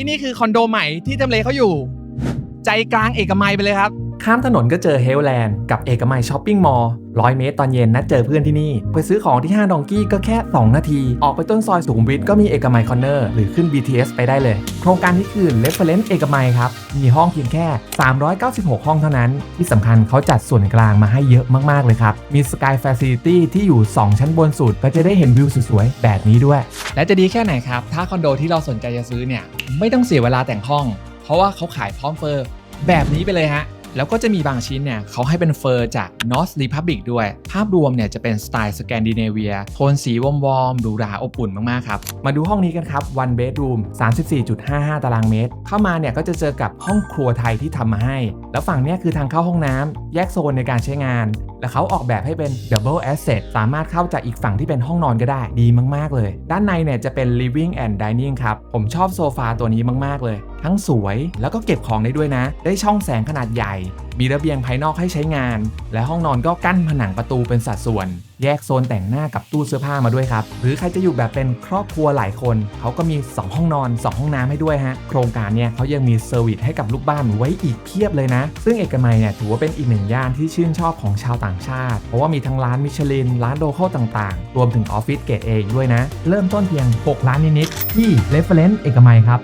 ที่นี่คือคอนโดใหม่ที่จำเลยเขาอยู่ ใจกลางเอกมัยไปเลยครับ ข้ามถนนก็เจอเฮลแลนด์กับเอกมัยช้อปปิ้งมอลล์ร้อยเมตรตอนเย็นนัดเจอเพื่อนที่นี่ ไปซื้อของที่ห้างดองกี้ก็แค่ 2 นาที ออกไปต้นซอยสุขุมวิทก็มีเอกมัยคอนเนอร์หรือขึ้น BTS ไปได้เลย โครงการนี้คือ Reference เอกมัยครับ มีห้องเพียงแค่ 396 ห้องเท่านั้น ที่สำคัญเขาจัดส่วนกลางมาให้เยอะมาก ๆ เลยครับ มี Sky Facility ที่อยู่ 2 ชั้นบนสุดก็จะได้เห็นวิวสวยๆแบบนี้ด้วย และจะดีแค่ไหนครับถ้าคอนโดที่เราสนใจจะซื้อเนี่ยไม่ต้องเสียเวลาแต่งห้อง เพราะว่าเขาขายพร้อมเฟอร์แบบนี้ไปเลยฮะ แล้วก็จะมีบางชิ้นเนี่ยเขาให้เป็นเฟอร์จาก North Republic ด้วย ภาพรวมเนี่ยจะเป็นสไตล์สแกนดิเนเวีย โทนสีวอมๆหรูหราอบอุ่นมากๆครับ มาดูห้องนี้กันครับ one bedroom 34.55 ตารางเมตร เข้ามาเนี่ยก็จะเจอกับห้องครัวไทยที่ทำมาให้ แล้วฝั่งเนี้ยคือทางเข้าห้องน้ำแยกโซนในการใช้งาน และเขาออกแบบให้เป็น double asset สามารถเข้าจากอีกฝั่งที่เป็นห้องนอนก็ได้ดีมาก ๆ เลย ด้านในเนี่ยจะเป็น living and dining ครับ ผมชอบโซฟาตัวนี้มาก ๆ เลยทั้งสวยแล้วก็เก็บของได้ด้วยนะ ได้ช่องแสงขนาดใหญ่ มีระเบียงภายนอกให้ใช้งาน และห้องนอนก็กั้นผนังประตูเป็นสัดส่วน แยกโซนแต่งหน้ากับตู้เสื้อผ้ามาด้วยครับ หรือใครจะอยู่แบบเป็นครอบครัวหลายคน เขาก็มี 2 ห้องนอน 2 ห้องน้ำให้ด้วยฮะ โครงการเนี่ยเขายังมีเซอร์วิสให้กับลูกบ้านไว้อีกเพียบเลยนะ ซึ่งเอกมัยเนี่ยถือว่าเป็นอีกหนึ่งย่านที่ชื่นชอบของชาวต่างชาติ เพราะว่ามีทั้งร้านมิชลิน ร้านโลเคอลต่างๆ รวมถึงออฟฟิศเกรดเองด้วยนะ เริ่มต้นเพียง 6 ล้านนิดๆที่ Reference เอกมัยครับ